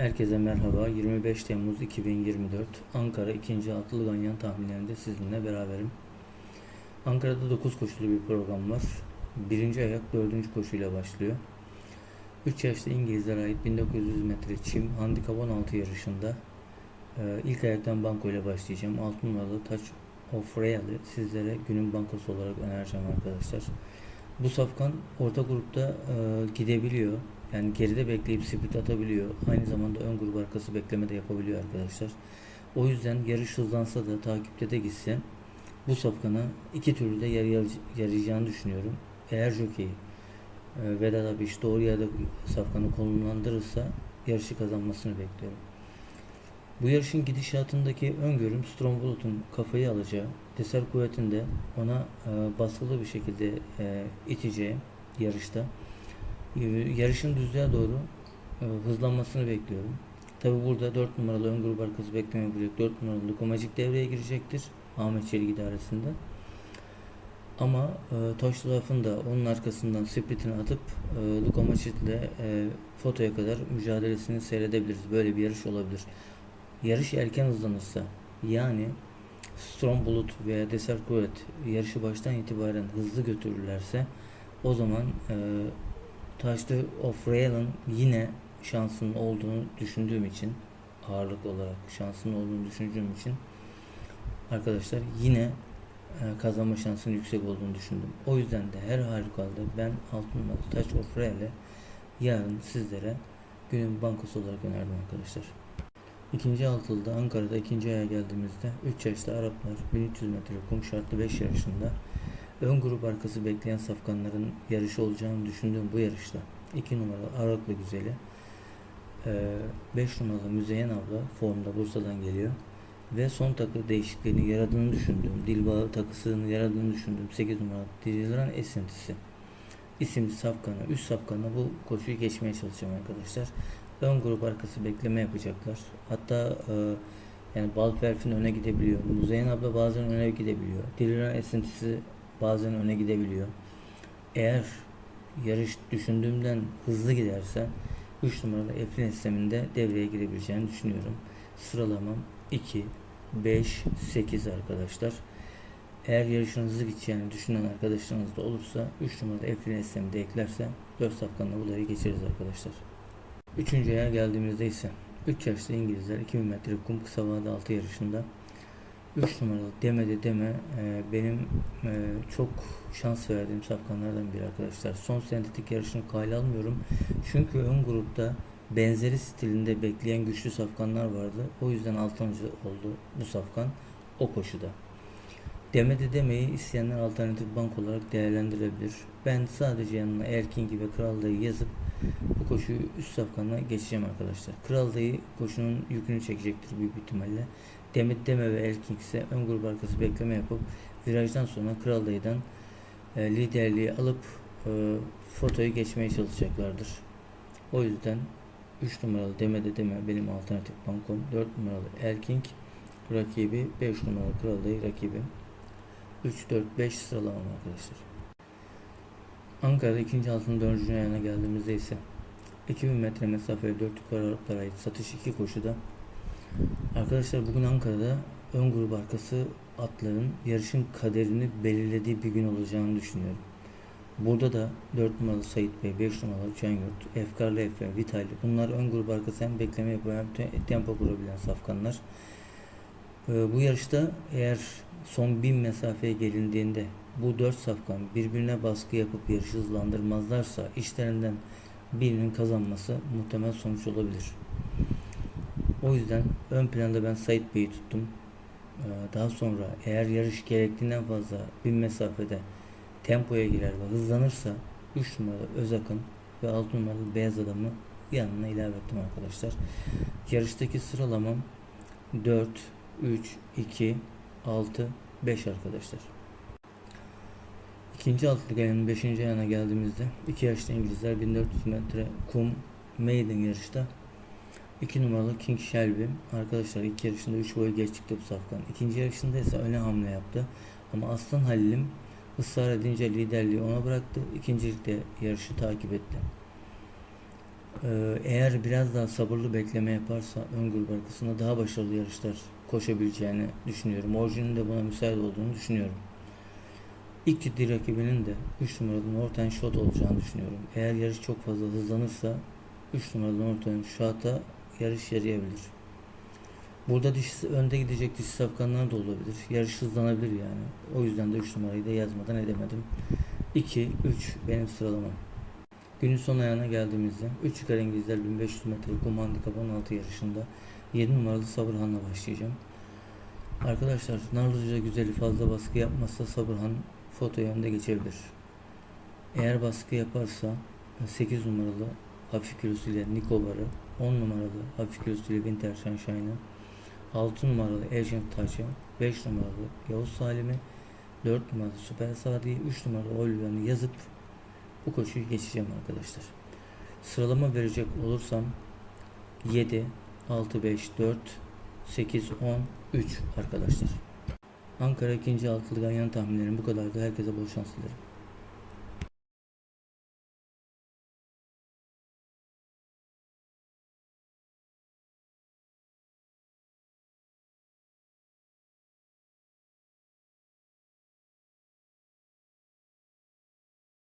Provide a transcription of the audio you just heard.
Herkese merhaba. 25 Temmuz 2024 Ankara 2. Altılı Ganyan tahminlerinde sizinle beraberim. Ankara'da 9 koşulu bir program var. Birinci ayak 4. koşuyla başlıyor. 3 yaşlı İngilizlere ait 1900 metre çim handikap 16 yarışında e, ilk ayaktan banko ile başlayacağım. 6 numaralı Touch of Real'i sizlere günün bankosu olarak önereceğim arkadaşlar. Bu safkan orta grupta e, gidebiliyor. Yani geride bekleyip sprint atabiliyor. Aynı zamanda ön grup arkası bekleme de yapabiliyor arkadaşlar. O yüzden yarış hızlansa da takipte de gitse bu safkana iki türlü de yarayacağını düşünüyorum. Eğer jockey e, Vedat Abiş doğru yerde safkanı konumlandırırsa yarışı kazanmasını bekliyorum. Bu yarışın gidişatındaki öngörüm Strongbold'un kafayı alacağı, Deser kuvvetinde ona e, baskılı bir şekilde e, iteceği yarışta. E, yarışın düzlüğe doğru e, hızlanmasını bekliyorum. Tabi burada 4 numaralı ön grup arkası bekleme yapacak. 4 numaralı Lukomacik devreye girecektir. Ahmet Çelik idaresinde. Ama e, Taşlı Laf'ın da onun arkasından sprintini atıp e, Lukomacik ile e, fotoya kadar mücadelesini seyredebiliriz. Böyle bir yarış olabilir. Yarış erken hızlanırsa yani Strong Bulut veya Deser Kuvvet yarışı baştan itibaren hızlı götürürlerse o zaman e, Touch of Rail'ın yine şansının olduğunu düşündüğüm için ağırlık olarak şansının olduğunu düşündüğüm için arkadaşlar yine e, kazanma şansının yüksek olduğunu düşündüm. O yüzden de her halükarda ben altın numaralı Touch of Rail'e yarın sizlere günün bankosu olarak önerdim arkadaşlar. İkinci altılıda Ankara'da ikinci aya geldiğimizde 3 yaşlı Araplar 1300 metre kum şartlı 5 yarışında ön grup arkası bekleyen safkanların yarışı olacağını düşündüğüm bu yarışta 2 numaralı Araklı Güzeli 5 numaralı Müzeyyen abla formda Bursa'dan geliyor ve son takı değişikliğini yaradığını düşündüğüm Dilbağı takısını yaradığını düşündüğüm 8 numaralı Diliran Esintisi isimli safkanı, üst safkanı bu koşuyu geçmeye çalışacağım arkadaşlar. Ön grup arkası bekleme yapacaklar. Hatta e, yani Balferf'in öne gidebiliyor. Muzeyyen abla bazen öne gidebiliyor. Diliran esintisi bazen öne gidebiliyor. Eğer yarış düşündüğümden hızlı giderse 3 numaralı Eflin sisteminde devreye girebileceğini düşünüyorum. Sıralamam 2, 5, 8 arkadaşlar. Eğer yarışın hızlı gideceğini düşünen arkadaşlarınız da olursa 3 numaralı Eflin sistemi de eklerse 4 safkanla bunları geçeriz arkadaşlar. Üçüncü aya geldiğimizde ise 3 yaşlı İngilizler 2000 metre kum kısa vade altı yarışında 3 numaralı demedi deme e, benim e, çok şans verdiğim safkanlardan biri arkadaşlar. Son sentetik yarışını kayla almıyorum. Çünkü ön grupta benzeri stilinde bekleyen güçlü safkanlar vardı. O yüzden 6. oldu bu safkan o koşuda. Demedi demeyi isteyenler alternatif bank olarak değerlendirebilir. Ben sadece yanına Erkin gibi Kral Dayı yazıp bu koşuyu üst safkanına geçeceğim arkadaşlar. Kral Dayı koşunun yükünü çekecektir büyük ihtimalle. Demedi deme ve Erkin ise ön grup arkası bekleme yapıp virajdan sonra Kral Dayı'dan e, liderliği alıp e, fotoyu geçmeye çalışacaklardır. O yüzden 3 numaralı demede deme benim alternatif bankom. 4 numaralı Erking rakibi, 5 numaralı Kral Dayı rakibim. 3, 4, 5 sıralamam arkadaşlar. Ankara'da ikinci altın dördüncü ayağına geldiğimizde ise 2000 metre mesafeli 4 yukarı Araplara ait satış 2 koşuda. Arkadaşlar bugün Ankara'da ön grup arkası atların yarışın kaderini belirlediği bir gün olacağını düşünüyorum. Burada da 4 numaralı Sait Bey, 5 numaralı Can Yurt, Efkarlı Efe, Vitali bunlar ön grup arkası hem bekleme yapıyor hem tempo kurabilen safkanlar. Ee, bu yarışta eğer son 1000 mesafeye gelindiğinde bu 4 safkan birbirine baskı yapıp yarışı hızlandırmazlarsa işlerinden birinin kazanması muhtemel sonuç olabilir. O yüzden ön planda ben Sait Bey'i tuttum. Ee, daha sonra eğer yarış gerektiğinden fazla bir mesafede tempoya girer ve hızlanırsa 3 numaralı Özakın ve 6 numaralı Beyaz Adam'ı yanına ilave ettim arkadaşlar. Yarıştaki sıralamam 4, 3, 2, 6, 5 arkadaşlar. İkinci altlı gelenin 5. ayağına geldiğimizde 2 yaşlı İngilizler 1400 metre kum maiden yarışta 2 numaralı King Shelby arkadaşlar ilk yarışında 3 boy geç çıktı bu safkan. İkinci yarışında ise öne hamle yaptı. Ama Aslan Halil'im ısrar edince liderliği ona bıraktı. İkincilikte yarışı takip etti. Ee, eğer biraz daha sabırlı bekleme yaparsa ön grup arkasında daha başarılı yarışlar koşabileceğini düşünüyorum. Orijinin de buna müsait olduğunu düşünüyorum. İlk ciddi rakibinin de 3 numaralı Northern Shot olacağını düşünüyorum. Eğer yarış çok fazla hızlanırsa 3 numaralı Northern Shot'a yarış yarayabilir. Burada dişi, önde gidecek dişi safkanlar da olabilir. Yarış hızlanabilir yani. O yüzden de 3 numarayı da yazmadan edemedim. 2, 3 benim sıralamam. Günün son ayağına geldiğimizde 3 yukarı İngilizler 1500 metre kum handikap 16 yarışında 7 numaralı Sabırhan'la başlayacağım. Arkadaşlar Narlıca güzeli fazla baskı yapmazsa Sabırhan fotoya önde geçebilir. Eğer baskı yaparsa 8 numaralı hafif kilosuyla Nikobar'ı 10 numaralı hafif kilosuyla Winter Sunshine'ı 6 numaralı Agent Taç'ı 5 numaralı Yavuz Salim'i 4 numaralı Süper Sadi'yi 3 numaralı Oliver'ını yazıp bu koşuyu geçeceğim arkadaşlar. Sıralama verecek olursam 7, 6, 5, 4, 8, 10, 3 arkadaşlar. Ankara ikinci altılı ganyan tahminlerim bu kadardı. Herkese bol şans dilerim.